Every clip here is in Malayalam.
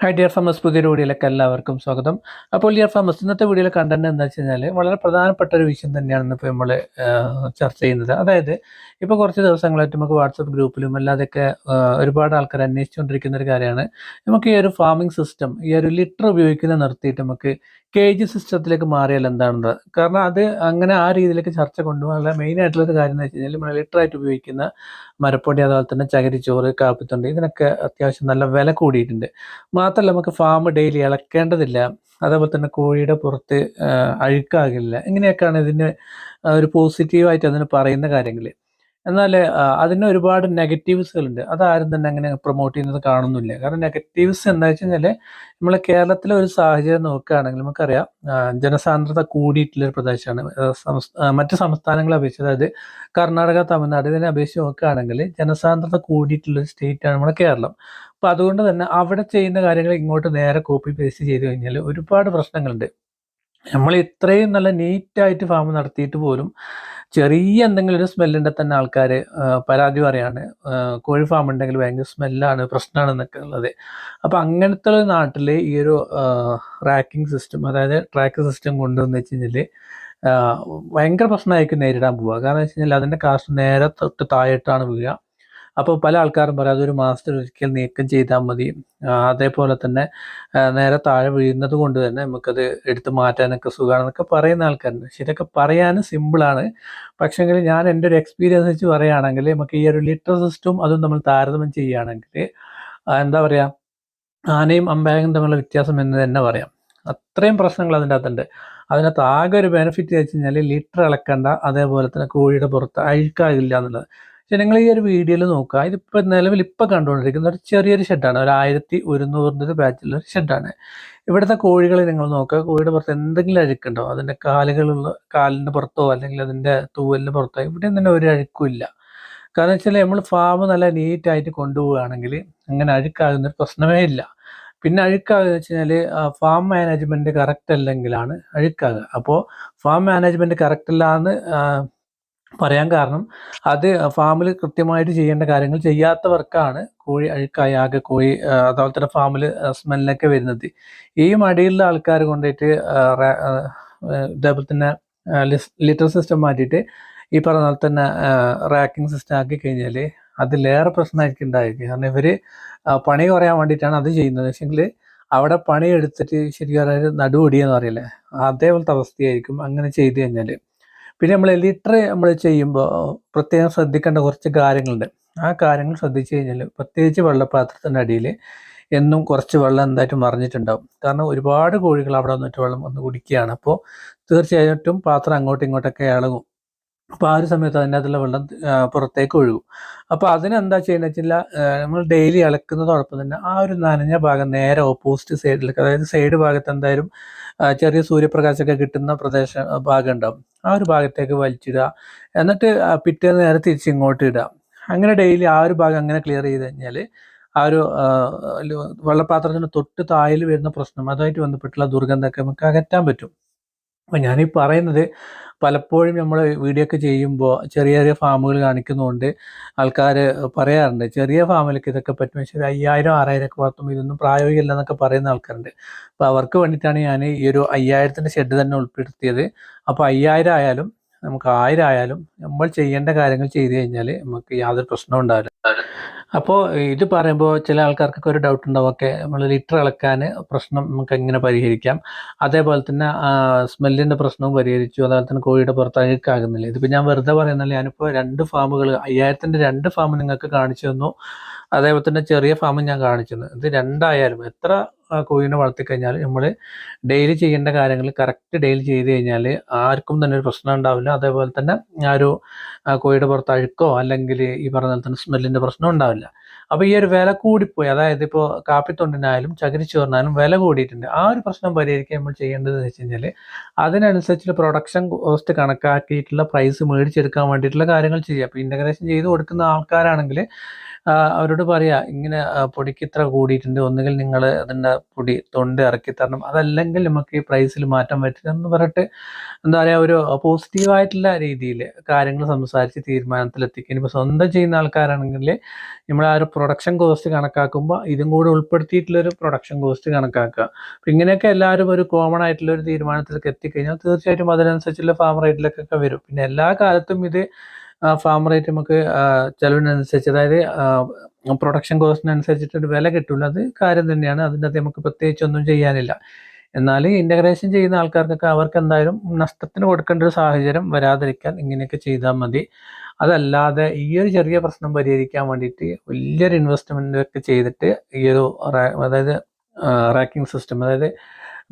ഹൈ ഡിയർ ഫാമസ് പുതിയൊരു വീഡിയോയിലേക്ക് എല്ലാവർക്കും സ്വാഗതം. അപ്പോൾ ഡിയർ ഫാമസ് ഇന്നത്തെ വീഡിയോയിലെ കണ്ടന്റ് എന്താ വെച്ച് കഴിഞ്ഞാൽ വളരെ പ്രധാനപ്പെട്ട ഒരു വിഷയം തന്നെയാണ് ഇപ്പോൾ നമ്മൾ ചർച്ച ചെയ്യുന്നത്. അതായത് ഇപ്പോൾ കുറച്ച് ദിവസങ്ങളായിട്ട് നമുക്ക് വാട്സപ്പ് ഗ്രൂപ്പിലും അല്ലാതെയൊക്കെ ഒരുപാട് ആൾക്കാർ അന്വേഷിച്ചുകൊണ്ടിരിക്കുന്ന ഒരു കാര്യമാണ്. നമുക്ക് ഈ ഒരു ഫാമിംഗ് സിസ്റ്റം ഈ ഒരു ലിറ്റർ ഉപയോഗിക്കുന്നത് നിർത്തിയിട്ട് നമുക്ക് കേജ് സിസ്റ്റത്തിലേക്ക് മാറിയാൽ എന്താണെന്ന്. കാരണം അത് അങ്ങനെ ആ രീതിയിലേക്ക് ചർച്ച കൊണ്ടുപോകാനുള്ള മെയിൻ ആയിട്ടുള്ള ഒരു കാര്യം എന്ന് വെച്ച് കഴിഞ്ഞാൽ നമ്മൾ ലിറ്ററായിട്ട് ഉപയോഗിക്കുന്ന മരപ്പൊടി അതുപോലെ തന്നെ ചകിരിച്ചോറ് കാപ്പിത്തൊണ്ട് ഇതിനൊക്കെ അത്യാവശ്യം നല്ല വില കൂടിയിട്ടുണ്ട്. മാത്രമല്ല നമുക്ക് ഫാം ഡെയിലി ഇളക്കേണ്ടതില്ല അതേപോലെ തന്നെ കോഴിയുടെ പുറത്ത് അഴുക്കാകില്ല. ഇങ്ങനെയൊക്കെയാണ് ഇതിന് ഒരു പോസിറ്റീവായിട്ട് അതിന് പറയുന്ന കാര്യങ്ങൾ എന്നാൽ അതിന് ഒരുപാട് നെഗറ്റീവ്സുകളുണ്ട് അതാരും തന്നെ അങ്ങനെ പ്രൊമോട്ട് ചെയ്യുന്നത് കാണുന്നില്ല. കാരണം നെഗറ്റീവ്സ് എന്താ വെച്ച് കഴിഞ്ഞാൽ നമ്മൾ കേരളത്തിലെ ഒരു സാഹചര്യം നോക്കുകയാണെങ്കിൽ നമുക്കറിയാം ജനസാന്ദ്രത കൂടിയിട്ടുള്ള ഒരു പ്രദേശമാണ് മറ്റു സംസ്ഥാനങ്ങളെ അപേക്ഷിച്ച് അതായത് കർണാടക തമിഴ്നാട് ഇതിനെ അപേക്ഷിച്ച് നോക്കുകയാണെങ്കിൽ ജനസാന്ദ്രത കൂടിയിട്ടുള്ള ഒരു സ്റ്റേറ്റ് ആണ് നമ്മുടെ കേരളം. അപ്പോൾ അതുകൊണ്ട് തന്നെ അവിടെ ചെയ്യുന്ന കാര്യങ്ങൾ ഇങ്ങോട്ട് നേരെ കോപ്പി പേസ്റ്റ് ചെയ്ത് കഴിഞ്ഞാൽ ഒരുപാട് പ്രശ്നങ്ങളുണ്ട്. നമ്മൾ ഇത്രയും നല്ല നീറ്റായിട്ട് ഫാം നടത്തിയിട്ട് പോലും ചെറിയ എന്തെങ്കിലും ഒരു സ്മെല്ലിന്റെ തന്നെ ആൾക്കാർ പരാതി പറയാണ്. കോഴി ഫാം ഉണ്ടെങ്കിൽ ഭയങ്കര സ്മെല്ലാണ് പ്രശ്നമാണ് എന്നൊക്കെ ഉള്ളത്. അപ്പോൾ അങ്ങനത്തെ ഒരു നാട്ടിൽ ഈ ഒരു റാക്കിംഗ് സിസ്റ്റം അതായത് ട്രാക്ക് സിസ്റ്റം കൊണ്ടുവന്ന് വെച്ച് കഴിഞ്ഞാൽ ഭയങ്കര പ്രശ്നമായിരിക്കും നേരിടാൻ പോവുക. കാരണം വെച്ച് കഴിഞ്ഞാൽ അതിന്റെ കാശ് നേരെ തൊട്ട് താഴെട്ടാണ് വീഴുക അപ്പോൾ പല ആൾക്കാരും പറയും അതൊരു മാസത്തിൽ ഒരിക്കൽ നീക്കം ചെയ്താൽ മതി. അതേപോലെ തന്നെ നേരെ താഴെ വീഴുന്നത് കൊണ്ട് തന്നെ നമുക്കത് എടുത്ത് മാറ്റാനൊക്കെ സുഖമാണെന്നൊക്കെ പറയുന്ന ആൾക്കാരുണ്ട്. പക്ഷെ ഇതൊക്കെ പറയാൻ സിമ്പിളാണ് പക്ഷേങ്കിൽ ഞാൻ എന്റെ ഒരു എക്സ്പീരിയൻസ് വെച്ച് പറയുകയാണെങ്കിൽ നമുക്ക് ഈ ഒരു ലിറ്റർ സിസ്റ്റവും അതും നമ്മൾ താരതമ്യം ചെയ്യുകയാണെങ്കിൽ എന്താ പറയുക ആനയും അമ്പായകം തമ്മിലുള്ള വ്യത്യാസം എന്ന് തന്നെ പറയാം. അത്രയും പ്രശ്നങ്ങൾ അതിന്റെ അകത്തുണ്ട്. അതിനകത്ത് ആകെ ഒരു ബെനിഫിറ്റ് വെച്ച് കഴിഞ്ഞാൽ ലിറ്റർ ഇളക്കണ്ട അതേപോലെ തന്നെ കോഴിയുടെ പുറത്ത് അഴുക്കാകില്ല എന്നുള്ളത്. പക്ഷെ നിങ്ങൾ ഈ ഒരു വീഡിയോയിൽ നോക്കുക ഇതിപ്പോൾ നിലവിൽ ഇപ്പോൾ കണ്ടുകൊണ്ടിരിക്കുന്ന ഒരു ചെറിയൊരു ഷെഡാണ്. ഒരു ആയിരത്തി ഒരുന്നൂറിന്റെ ഒരു ബാച്ചിലുള്ള ഒരു ഷെഡാണ്. ഇവിടുത്തെ കോഴികളെ നിങ്ങൾ നോക്കുക. കോഴിയുടെ പുറത്ത് എന്തെങ്കിലും അഴുക്കുണ്ടോ? അതിന്റെ കാലുകളുള്ള കാലിന്റെ പുറത്തോ അല്ലെങ്കിൽ അതിന്റെ തൂവലിന്റെ പുറത്തോ ഇവിടെ തന്നെ ഒരു അഴുക്കും ഇല്ല. കാരണം വെച്ചാൽ നമ്മൾ ഫാം നല്ല നീറ്റായിട്ട് കൊണ്ടുപോവുകയാണെങ്കിൽ അങ്ങനെ അഴുക്കാകുന്ന ഒരു പ്രശ്നമേ ഇല്ല. പിന്നെ അഴുക്കാകുക വെച്ച് കഴിഞ്ഞാൽ ഫാം മാനേജ്മെന്റ് കറക്റ്റ് അല്ലെങ്കിലാണ് അഴുക്കാകുക. അപ്പോൾ ഫാം മാനേജ്മെന്റ് കറക്റ്റ് അല്ല എന്ന് ആ, പറയാൻ കാരണം അത് ഫാമിൽ കൃത്യമായിട്ട് ചെയ്യേണ്ട കാര്യങ്ങൾ ചെയ്യാത്തവർക്കാണ് കോഴി അഴുക്കായി ആകെ കോഴി അതുപോലെ തന്നെ ഫാമിൽ സ്മെല്ലൊക്കെ വരുന്നത്. ഈ മടിയിലുള്ള ആൾക്കാർ കൊണ്ടിട്ട് ഇതേപോലെ തന്നെ ലിറ്റർ സിസ്റ്റം മാറ്റിയിട്ട് ഈ പറഞ്ഞ പോലെ തന്നെ റാക്കിംഗ് സിസ്റ്റം ആക്കി കഴിഞ്ഞാൽ അതിലേറെ പ്രശ്നമായിരിക്കും ഉണ്ടായിരിക്കും കാരണം ഇവർ പണി കുറയാൻ വേണ്ടിയിട്ടാണ് അത് ചെയ്യുന്നത്. വെച്ചെങ്കിൽ അവിടെ പണി എടുത്തിട്ട് ശരിക്കും അതായത് നടുവൊടിയെന്ന് പറയില്ലേ? അതേപോലത്തെ അവസ്ഥയായിരിക്കും അങ്ങനെ ചെയ്ത് കഴിഞ്ഞാൽ പിന്നെ നമ്മൾ ലിറ്റർ നമ്മൾ ചെയ്യുമ്പോൾ പ്രത്യേകം ശ്രദ്ധിക്കേണ്ട കുറച്ച് കാര്യങ്ങളുണ്ട്. ആ കാര്യങ്ങൾ ശ്രദ്ധിച്ചു കഴിഞ്ഞാൽ പ്രത്യേകിച്ച് വെള്ളപ്പാത്രത്തിന്റെ അടിയിൽ എന്നും കുറച്ച് വെള്ളം എന്തായിട്ടും മറിഞ്ഞിട്ടുണ്ടാവും. കാരണം ഒരുപാട് കോഴികൾ അവിടെ വന്നിട്ട് വെള്ളം വന്ന് കുടിക്കുകയാണ്. അപ്പോൾ തീർച്ചയായിട്ടും പാത്രം അങ്ങോട്ടും ഇങ്ങോട്ടൊക്കെ ഇളകും. അപ്പോൾ ആ ഒരു സമയത്ത് അതിനകത്തുള്ള വെള്ളം പുറത്തേക്ക് ഒഴുകും. അപ്പോൾ അതിനെന്താ ചെയ്യുന്നത് വെച്ചാൽ നമ്മൾ ഡെയിലി ഇളക്കുന്നതോടൊപ്പം തന്നെ ആ ഒരു നനഞ്ഞ ഭാഗം നേരെ ഓപ്പോസിറ്റ് സൈഡിലേക്ക് അതായത് സൈഡ് ഭാഗത്ത് എന്തായാലും ചെറിയ സൂര്യപ്രകാശമൊക്കെ കിട്ടുന്ന പ്രദേശ ഭാഗം ഉണ്ടാവും. ആ ഒരു ഭാഗത്തേക്ക് വലിച്ചിടുക. എന്നിട്ട് പിറ്റേ പിറ്റേന്ന് നേരെ തിരിച്ച് ഇങ്ങോട്ട് ഇടുക. അങ്ങനെ ഡെയിലി ആ ഒരു ഭാഗം അങ്ങനെ ക്ലിയർ ചെയ്ത് കഴിഞ്ഞാൽ ആ ഒരു വെള്ളപ്പാത്രത്തിന് തൊട്ട് താഴിൽ വരുന്ന പ്രശ്നം അതുമായിട്ട് ബന്ധപ്പെട്ടുള്ള ദുർഗന്ധമൊക്കെ നമുക്ക് അകറ്റാൻ പറ്റും. അപ്പോൾ ഞാനീ പറയുന്നത് പലപ്പോഴും നമ്മൾ വീഡിയോ ഒക്കെ ചെയ്യുമ്പോൾ ചെറിയ ചെറിയ ഫാമുകൾ കാണിക്കുന്നതുകൊണ്ട് ആൾക്കാർ പറയാറുണ്ട്. ചെറിയ ഫാമിലൊക്കെ ഇതൊക്കെ പറ്റും. പക്ഷേ ഒരു അയ്യായിരം ആറായിരം ഒക്കെ വളർത്തുമ്പോൾ ഇതൊന്നും പ്രായോഗികമല്ല എന്നൊക്കെ പറയുന്ന ആൾക്കാരുണ്ട്. അപ്പോൾ അവർക്ക് വേണ്ടിയിട്ടാണ് ഞാൻ ഈ ഒരു അയ്യായിരത്തിന്റെ ഷെഡ് തന്നെ ഉൾപ്പെടുത്തിയത്. അപ്പോൾ അയ്യായിരം ആയാലും നമുക്ക് ആയിരം ആയാലും നമ്മൾ ചെയ്യേണ്ട കാര്യങ്ങൾ ചെയ്തു കഴിഞ്ഞാൽ നമുക്ക് യാതൊരു പ്രശ്നവും ഉണ്ടാവില്ല. അപ്പോൾ ഇത് പറയുമ്പോൾ ചില ആൾക്കാർക്കൊക്കെ ഒരു ഡൗട്ട് ഉണ്ടാവും. ഓക്കെ നമ്മൾ ലിറ്റർ ഇളക്കാൻ പ്രശ്നം നമുക്ക് എങ്ങനെ പരിഹരിക്കാം? അതേപോലെ തന്നെ സ്മെല്ലിന്റെ പ്രശ്നവും പരിഹരിച്ചു. അതുപോലെ തന്നെ കോഴിയുടെ പുറത്ത് അഴുക്കാകുന്നില്ല ഇതിപ്പോൾ ഞാൻ വെറുതെ പറയുന്നില്ല ഞാനിപ്പോൾ രണ്ട് ഫാമുകൾ അയ്യായിരത്തിന്റെ രണ്ട് ഫാം നിങ്ങൾക്ക് കാണിച്ചു തന്നു. അതേപോലെ തന്നെ ചെറിയ ഫാമും ഞാൻ കാണിച്ചു തന്നു. ഇത് രണ്ടായാലും എത്ര കോഴീനെ വളർത്തിക്കഴിഞ്ഞാൽ നമ്മൾ ഡെയിലി ചെയ്യേണ്ട കാര്യങ്ങൾ കറക്റ്റ് ഡെയിലി ചെയ്ത് കഴിഞ്ഞാൽ ആർക്കും തന്നെ ഒരു പ്രശ്നം ഉണ്ടാവില്ല. അതേപോലെ തന്നെ ആ ഒരു കോഴിയുടെ പുറത്ത് അഴുക്കോ അല്ലെങ്കിൽ ഈ പറഞ്ഞ തന്നെ സ്മെല്ലിന്റെ പ്രശ്നം ഉണ്ടാവില്ല. അപ്പോൾ ഈ ഒരു വില കൂടിപ്പോയി. അതായത് ഇപ്പോൾ കാപ്പിത്തൊണ്ടിനായാലും ചകിരിച്ചോറിനായാലും വില കൂടിയിട്ടുണ്ട്. ആ ഒരു പ്രശ്നം പരിഹരിക്കാൻ നമ്മൾ ചെയ്യേണ്ടത് വെച്ച് കഴിഞ്ഞാൽ അതിനനുസരിച്ചുള്ള പ്രൊഡക്ഷൻ കോസ്റ്റ് കണക്കാക്കിയിട്ടുള്ള പ്രൈസ് മേടിച്ചെടുക്കാൻ വേണ്ടിയിട്ടുള്ള കാര്യങ്ങൾ ചെയ്യുക. അപ്പോൾ ഇന്റഗ്രേഷൻ ചെയ്ത് കൊടുക്കുന്ന ആൾക്കാരാണെങ്കിൽ അവരോട് പറയാ ഇങ്ങനെ പൊടിക്ക് ഇത്ര കൂടിയിട്ടുണ്ട്. ഒന്നുകിൽ നിങ്ങൾ അതിന്റെ പൊടി തൊണ്ട് ഇറക്കി തരണം. അതല്ലെങ്കിൽ നമുക്ക് ഈ പ്രൈസിൽ മാറ്റം പറ്റില്ല എന്ന് പറഞ്ഞിട്ട് എന്താ പറയുക ഒരു പോസിറ്റീവായിട്ടുള്ള രീതിയിൽ കാര്യങ്ങൾ സംസാരിച്ച് തീരുമാനത്തിലെത്തിക്കുക. ഇനിയിപ്പോൾ സ്വന്തം ചെയ്യുന്ന ആൾക്കാരാണെങ്കിൽ നമ്മൾ ആ ഒരു പ്രൊഡക്ഷൻ കോസ്റ്റ് കണക്കാക്കുമ്പോൾ ഇതും കൂടി ഉൾപ്പെടുത്തിയിട്ടുള്ളൊരു പ്രൊഡക്ഷൻ കോസ്റ്റ് കണക്കാക്കുക. അപ്പം ഇങ്ങനെയൊക്കെ എല്ലാവരും ഒരു കോമൺ ആയിട്ടുള്ള ഒരു തീരുമാനത്തിലേക്ക് എത്തിക്കഴിഞ്ഞാൽ തീർച്ചയായിട്ടും അതിനനുസരിച്ചുള്ള ഫാം റേറ്റിലേക്കൊക്കെ വരും. പിന്നെ എല്ലാ കാലത്തും ഇത് ഫാം റേറ്റ് നമുക്ക് ചിലവിനനുസരിച്ച് അതായത് പ്രൊഡക്ഷൻ കോസ്റ്റിനനുസരിച്ചിട്ടൊരു വില കിട്ടില്ല അത് കാര്യം തന്നെയാണ്. അതിന്റെ അത് നമുക്ക് പ്രത്യേകിച്ച് ഒന്നും ചെയ്യാനില്ല. എന്നാൽ ഇന്റഗ്രേഷൻ ചെയ്യുന്ന ആൾക്കാർക്കൊക്കെ അവർക്ക് എന്തായാലും നഷ്ടത്തിന് കൊടുക്കേണ്ട ഒരു സാഹചര്യം വരാതിരിക്കാൻ ഇങ്ങനെയൊക്കെ ചെയ്താൽ മതി. അതല്ലാതെ ഈ ഒരു ചെറിയ പ്രശ്നം പരിഹരിക്കാൻ വേണ്ടിയിട്ട് വലിയൊരു ഇൻവെസ്റ്റ്മെന്റ് ഒക്കെ ചെയ്തിട്ട് ഈ ഒരു അതായത് റാക്കിംഗ് സിസ്റ്റം അതായത്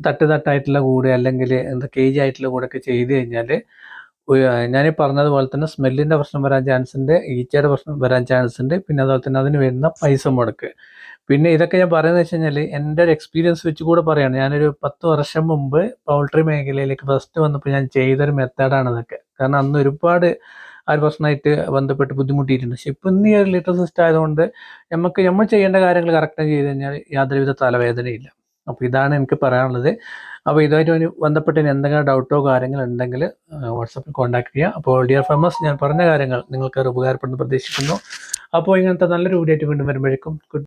തട്ട് തട്ടായിട്ടുള്ള കൂടെ അല്ലെങ്കിൽ എന്താ കേജ് ആയിട്ടുള്ള കൂടെ ഒക്കെ ചെയ്ത് കഴിഞ്ഞാൽ ഞാൻ പറഞ്ഞതുപോലെ തന്നെ സ്മെല്ലിന്റെ പ്രശ്നം വരാൻ ചാൻസ് ഉണ്ട് ഈച്ചയുടെ പ്രശ്നം വരാൻ ചാൻസ് ഉണ്ട് പിന്നെ അതുപോലെ തന്നെ അതിന് വരുന്ന പൈസ മുടക്ക്. പിന്നെ ഇതൊക്കെ ഞാൻ പറയുന്നത് വെച്ച് കഴിഞ്ഞാൽ എന്റെ ഒരു എക്സ്പീരിയൻസ് വെച്ച് കൂടെ പറയുകയാണ് ഞാനൊരു പത്ത് വർഷം മുമ്പ് പൗൾട്രി മേഖലയിലേക്ക് ഫസ്റ്റ് വന്നപ്പോൾ ഞാൻ ചെയ്തൊരു മെത്തേഡാണ് ഇതൊക്കെ കാരണം അന്ന് ഒരുപാട് ആ ഒരു പ്രശ്നമായിട്ട് ബന്ധപ്പെട്ട് ബുദ്ധിമുട്ടിയിട്ടുണ്ട്. പക്ഷെ ഇപ്പം ഇന്ന് ഈ ഒരു ലിറ്റർ സിസ്റ്റം ആയതുകൊണ്ട് നമുക്ക് നമ്മൾ ചെയ്യേണ്ട കാര്യങ്ങൾ കറക്റ്റായി ചെയ്ത് കഴിഞ്ഞാൽ യാതൊരുവിധ തലവേദനയില്ല. അപ്പോൾ ഇതാണ് എനിക്ക് പറയാനുള്ളത്. അപ്പോൾ ഇതുമായിട്ട് ബന്ധപ്പെട്ട് എന്തെങ്കിലും ഡൗട്ടോ കാര്യങ്ങളോ ഉണ്ടെങ്കിൽ വാട്സപ്പിൽ കോൺടാക്ട് ചെയ്യുക. അപ്പോൾ ഡിയർ ഫേമസ് ഞാൻ പറഞ്ഞ കാര്യങ്ങൾ നിങ്ങൾക്ക് അത് ഉപകാരപ്പെടുന്നു പ്രതീക്ഷിക്കുന്നു. അപ്പോൾ ഇങ്ങനത്തെ നല്ലൊരു വീഡിയോ ആയിട്ട് വീണ്ടും വരുമ്പോഴേക്കും ഗുഡ്